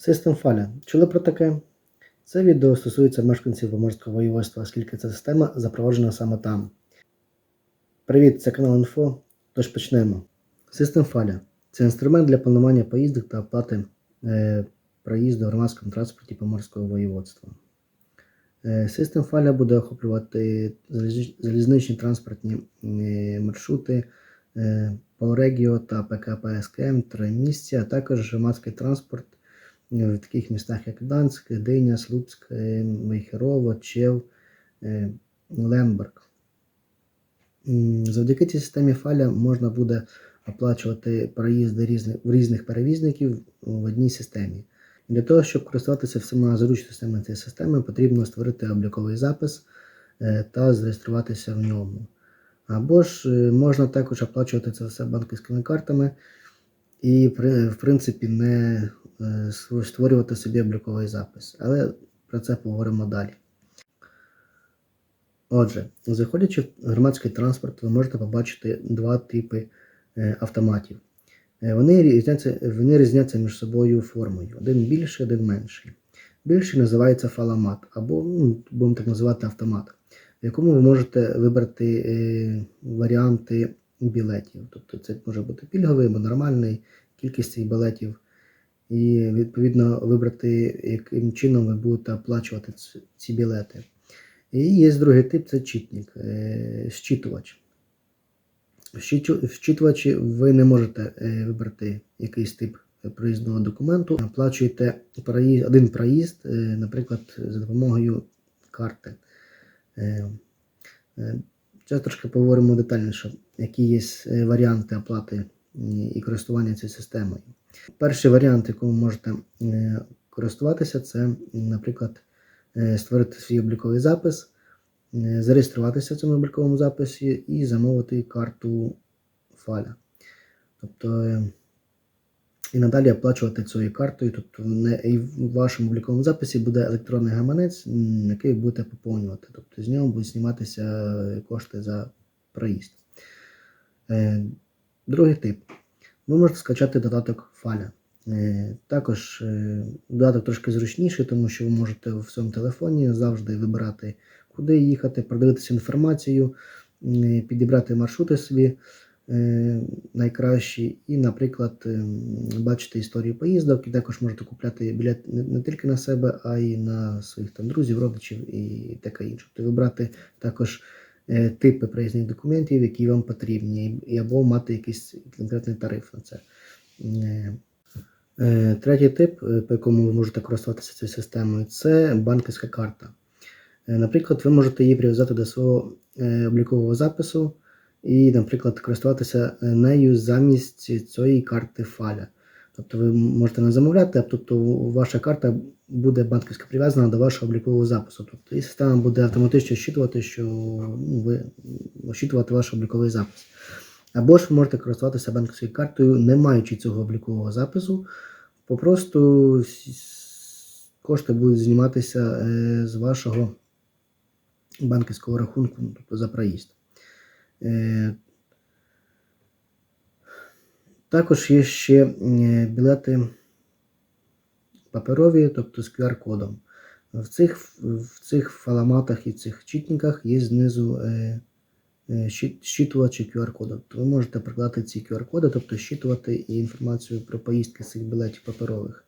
Систем Фаля. Чули про таке? Це відео стосується мешканців Поморського воєводства, оскільки ця система запроваджена саме там. Привіт, це канал Інфо. Тож почнемо. Систем Фаля це інструмент для планування поїздок та оплати е, проїзду в громадському транспорті Поморського воєводства. Е, Систем Фаля буде охоплювати залізничні транспортні е, маршрути, е, Полрегіо та ПКП СКМ, три місця, а також громадський транспорт в таких містах, як Гданськ, Диня, Слуцьк, е, Мейхерово, Чев, е, Лемберг. Завдяки цій системі фаля можна буде оплачувати проїзди в різних перевізників в одній системі. Для того, щоб користуватися всіма зручностями цієї системи, потрібно створити обліковий запис е, та зареєструватися в ньому. Або ж е, можна також оплачувати це все банківськими картами і, в принципі, не е, створювати собі обліковий запис. Але про це поговоримо далі. Отже, заходячи в громадський транспорт, ви можете побачити два типи е, автоматів. Е, Вони різняться, вони різняться між собою формою. Один більший, один менший. Більший називається фаламат, або ну, будемо так називати автомат, в якому ви можете вибрати е, варіанти білетів. Тобто це може бути пільговий або нормальний, кількість цих білетів. І відповідно вибрати, яким чином ви будете оплачувати ці білети. І є другий тип це читник, е, щитувач. В ви не можете е, вибрати якийсь тип проїзного документу. Оплачуєте проїзд, один проїзд, е, наприклад, за допомогою карти. Зараз трошки поговоримо детальніше, які є варіанти оплати і користування цією системою. Перший варіант, яким ви можете е, користуватися, це, наприклад, е, створити свій обліковий запис, е, зареєструватися в цьому обліковому записі і замовити карту фаля. Тобто е, і надалі оплачувати цією картою. Тобто і в вашому обліковому записі буде електронний гаманець, який будете поповнювати. Тобто з нього будуть зніматися е, кошти за проїзд. Е, Другий тип. Ви можете скачати додаток фаля. Е, Також е, додаток трошки зручніший, тому що ви можете в своєму телефоні завжди вибирати, куди їхати, продивитися інформацію, підібрати маршрути собі е, найкращі, і, наприклад, е, бачити історію поїздок, і також можете купляти білет не, тільки на себе, а й на своїх там друзів, родичів і таке інше. Тобто вибрати також е, типи проїзних документів, які вам потрібні, або мати якийсь конкретний тариф на це. Е, е, Третій тип, е, по якому ви можете користуватися цією системою, це банківська карта. Е, Наприклад, ви можете її прив'язати до свого е, облікового запису і, наприклад, користуватися е, нею замість цієї карти фаля. Тобто ви можете не замовляти, а тобто ваша карта буде банківська прив'язана до вашого облікового запису. Тобто і система буде автоматично щитувати, що ну, ви щитувати ваш обліковий запис. Або ж ви можете користуватися банківською картою, не маючи цього облікового запису, попросту кошти будуть зніматися е, з вашого банківського рахунку, ну, тобто за проїзд. Також є ще білети паперові, тобто з QR-кодом. В цих, в цих фаламатах і цих читниках є знизу е, е, щитувачі QR-коду. Ви можете прикладати ці QR-коди, тобто щитувати і інформацію про поїздки цих білетів паперових.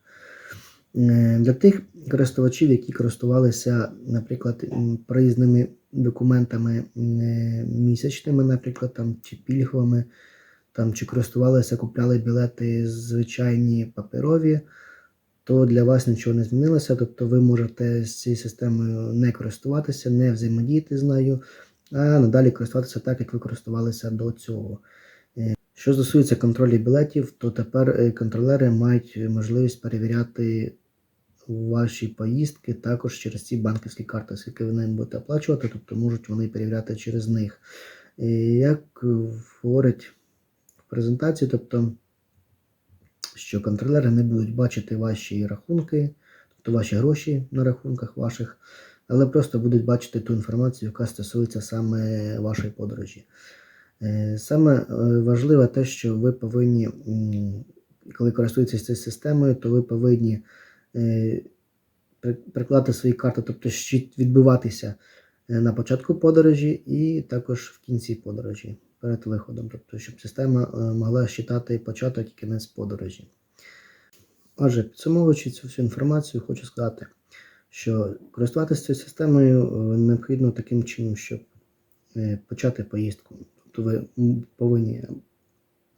Е, Для тих користувачів, які користувалися, наприклад, проїзними документами місячними, наприклад, там, чи пільговими, там, чи користувалися, купляли білети звичайні паперові, то для вас нічого не змінилося. Тобто ви можете з цією системою не користуватися, не взаємодіяти з нею, а надалі користуватися так, як ви користувалися до цього. Е, Що стосується контролю білетів, то тепер е, контролери мають можливість перевіряти ваші поїздки також через ці банківські карти, оскільки ви ним будете оплачувати, тобто можуть вони перевіряти через них. Як е, говорить в презентації, тобто, що контролери не будуть бачити ваші рахунки, тобто ваші гроші на рахунках ваших, але просто будуть бачити ту інформацію, яка стосується саме вашої подорожі. Е, Саме е, важливе те, що ви повинні, коли користуєтеся цією системою, то ви повинні е, прикладати свої карти, тобто відбиватися на початку подорожі і також в кінці подорожі перед виходом, тобто щоб система е, могла щитати початок і кінець подорожі. Отже, підсумовуючи цю всю інформацію, хочу сказати, що користуватися цією системою е, необхідно таким чином, щоб е, почати поїздку. Тобто ви повинні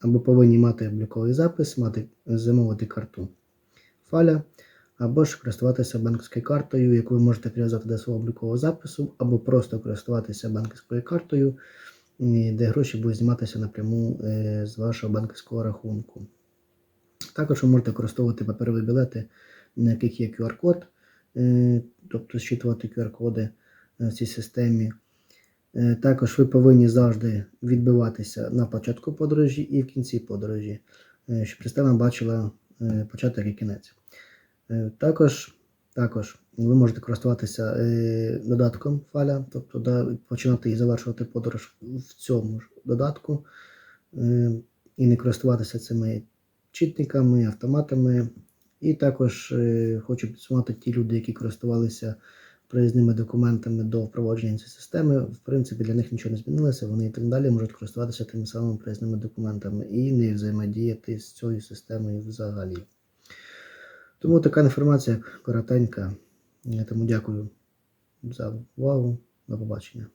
або повинні мати обліковий запис, мати замовити карту фаля, або ж користуватися банківською картою, яку ви можете прив'язати до свого облікового запису, або просто користуватися банківською картою, де гроші будуть зніматися напряму е, з вашого банківського рахунку. Також ви можете використовувати паперові білети, на яких є QR-код, е, тобто зчитувати QR-коди е, в цій системі. Е, Також ви повинні завжди відбиватися на початку подорожі і в кінці подорожі, е, щоб система бачила е, початок і кінець. Е, Також, також ви можете користуватися е, додатком фаля, тобто починати і завершувати подорож в цьому ж додатку, е, і не користуватися цими читниками, автоматами. І також е, хочу підсумувати ті люди, які користувалися проїзними документами до впровадження цієї системи. В принципі, для них нічого не змінилося. Вони і так далі можуть користуватися тими самими проїзними документами і не взаємодіяти з цією системою взагалі. Тому така інформація коротенька. Я Тому дякую за увагу. До побачення.